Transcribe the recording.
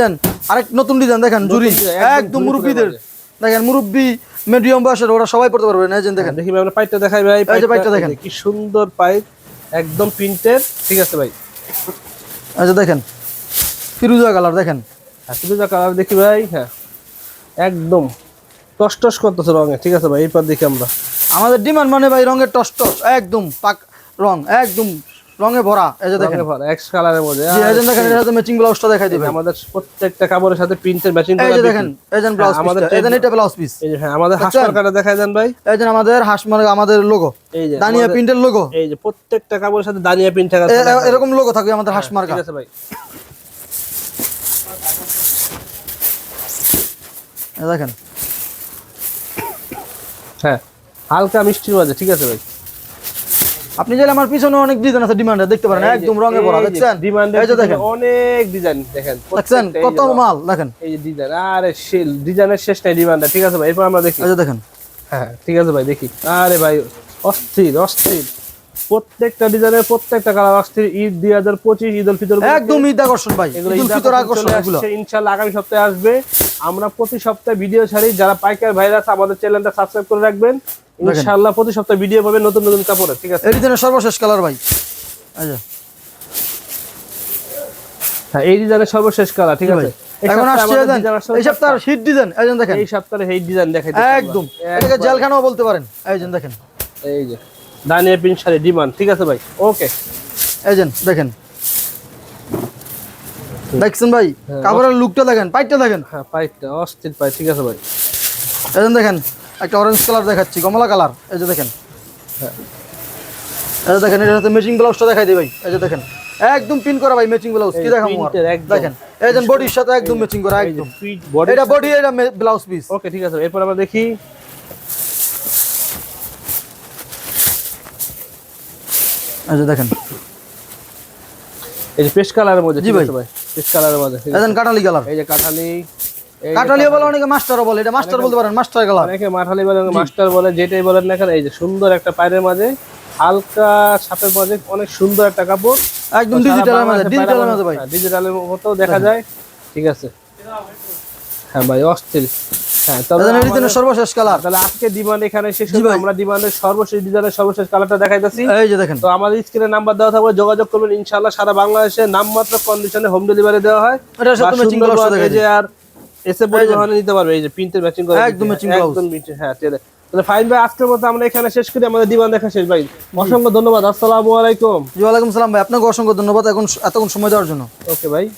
দেখেন আরেক নতুন ডিজাইন দেখেন জুরি একদম মুরব্বীদের। দেখেন মুরব্বী মিডিয়াম বয়সের ওরা সবাই পড়তে পারবে না দেখেন। দেখি ভাই পাইপটা দেখাই ভাই পাইপটা দেখেন। কি সুন্দর পাইপ একদম প্রিন্টেড ঠিক আছে ভাই। এই যে দেখেন ফিরুজা কালার দেখেন। হ্যাঁ শুধু কালার দেখি ভাই হ্যাঁ একদম টস টস করতেছে রঙে ঠিক আছে ভাই এরপর দেখি আমরা। আমাদের ডিমান্ড মানে ভাই রঙের টস টস একদম পাক রং একদম রঙে ভরা এই যে দেখেন। ভরা এক্স কালারের মধ্যে। জি এই যে দেখেন এর সাথে ম্যাচিং ব্লাউজটা দেখাই দিবেন। আমাদের প্রত্যেকটা কাপড়ের সাথে প্রিন্টের ম্যাচিং এই যে দেখেন এই যে ব্লাউজ আমাদের পিস এই যে এটা ব্লাউজ পিস এই যে হ্যাঁ আমাদের হাস বুঝছেন? দেখাই দেন ভাই। এই যে আমাদের হাঁস মানে আমাদের লোগো এই যে দানিয়া প্রিন্টের লোগো এই যে প্রত্যেকটা কাপড়ের সাথে দানিয়া প্রিন্ট থাকা এরকম লোগো থাকবে আমাদের হাঁস মার্কা। ঠিক আছে ভাই। দেখেন। হ্যাঁ হালকা মিষ্টির মাঝে ঠিক আছে ভাই। আপনি চাইলে আমার পিছনে অনেক ডিজাইন আছে ডিমান্ডে দেখতে পারেন একদম রঙে ভরা দেখছেন? ডিমান্ডে এই যে দেখেন। অনেক ডিজাইন দেখেন দেখছেন? কত মাল দেখেন। এই যে ডিজাইন আরে শিল ডিজাইনের শেষ নাই ডিমান্ডে ঠিক আছে ভাই? এরপর আমরা দেখি। এই যে দেখেন। হ্যাঁ ঠিক আছে ভাই দেখি। আরে ভাই অস্থির অস্থির। প্রত্যেকটা ডিজাইনের প্রত্যেকটা কালার অস্থির ঈদ দুই হাজার পঁচিশ ঈদ উল ফিতর। একদম ঈদ আকর্ষণ ভাই ঈদ ফিতর আকর্ষণ এগুলো। আসছে, ইনশাল্লাহ আগামী সপ্তাহে আসবে। আমরা প্রতি সপ্তাহে ভিডিও ছাড়ি যারা পাইকার ভাইরাস আমাদের চ্যানেলটা সাবস্ক্রাইব করে রাখবেন। ইনশাআল্লাহ প্রতি সপ্তাহে ভিডিও পাবেন নতুন নতুন কাপড়ে ঠিক আছে? এই ডিজাইনের সর্বশেষ কালার ভাই। যে। হ্যাঁ এই ডিজাইনের সর্বশেষ কালার ঠিক আছে? এখন আসছে আসছে এই সপ্তাহের হিট ডিজাইন এই দেখেন। এই সপ্তাহে এই ডিজাইন দেখাই একদম। এটাকে জেলখানাও বলতে পারেন। এই দেখেন। এই যে। দানিয়া প্রিন্ট শাড়ি ডিমান্ড ঠিক আছে ভাই? ওকে যে দেখেন। দেখছেন ভাই? কাপড়ের লুকটা দেখেন পাইটটা দেখেন। হ্যাঁ পাইপটা অস্থির পাই ঠিক আছে ভাই। যে দেখেন একটা অরেঞ্জ কালার দেখাচ্ছি কমলা কালার এই যে দেখেন। হ্যাঁ। এই যে দেখেন এটার সাথে ম্যাচিং ব্লাউজটা দেখাই দিই ভাই। এই যে দেখেন একদম পিন করা ভাই ম্যাচিং ব্লাউজ কি দেখাবো। দেখেন এই যে বডির সাথে একদম ম্যাচিং করা একদম। বডি এটা বডি এটা ব্লাউজ পিস ওকে ঠিক আছে এরপর আমরা দেখি এই যে দেখেন। এই যে পেস্ট কালারের মধ্যে জি ভাই। পেস্ট কালারের মধ্যে এই কাটালি কালার। এই যে কাঠালি বলে অনেকে মাস্টারও বলে এটা মাস্টার বলতে পারেন মাস্টার কালার। অনেকে মাঠালি বলে মাস্টার বলে যেটাই বলেন না কেন এই যে সুন্দর একটা পায়ের মাঝে হালকা ছাপের মাঝে অনেক সুন্দর একটা কাপড়। একদম ডিজিটালের মাঝে ডিজিটালের মাঝে ভাই। ডিজিটালের মতো দেখা যায় ঠিক আছে। হ্যাঁ ভাই অস্থির। হ্যাঁ তবে এই যে আমাদের- ডিজাইনের সর্বশেষ কালার তাহলে আজকে ডিমান্ড এখানে শেষ জি হলো। ভাই। আমরা ডিমান্ডের সর্বশেষ ডিজাইনের সর্বশেষ কালারটা দেখাইতেছি। এই যে দেখেন। তো আমাদের স্ক্রিনে নাম্বার দেওয়া থাকবে যোগাযোগ করবেন। ইনশাআল্লাহ সারা বাংলাদেশে নামমাত্র কন্ডিশনে হোম ডেলিভারি দেওয়া হয়। এটার সাথে বা ম্যাচিং ব্লাউজ সুন্দরবন দেখাই এই যে আর এসে পরিবহনে নিতে পারবে। এই যে প্রিন্টের ম্যাচিং করে একদম দিচ্ছে। একদম হ্যাঁ তেলে তাহলে ফাইন ভাই আজকের মতো আমরা এখানে শেষ করি। আমাদের দিবান দেখা শেষ। ভাই অসংখ্য ধন্যবাদ। আসসালামু আলাইকুম। জি ওয়ালাইকুম সালাম ভাই। আপনাকে অসংখ্য ধন্যবাদ এখন এতক্ষণ সময় দেওয়ার জন্য। ওকে ভাই।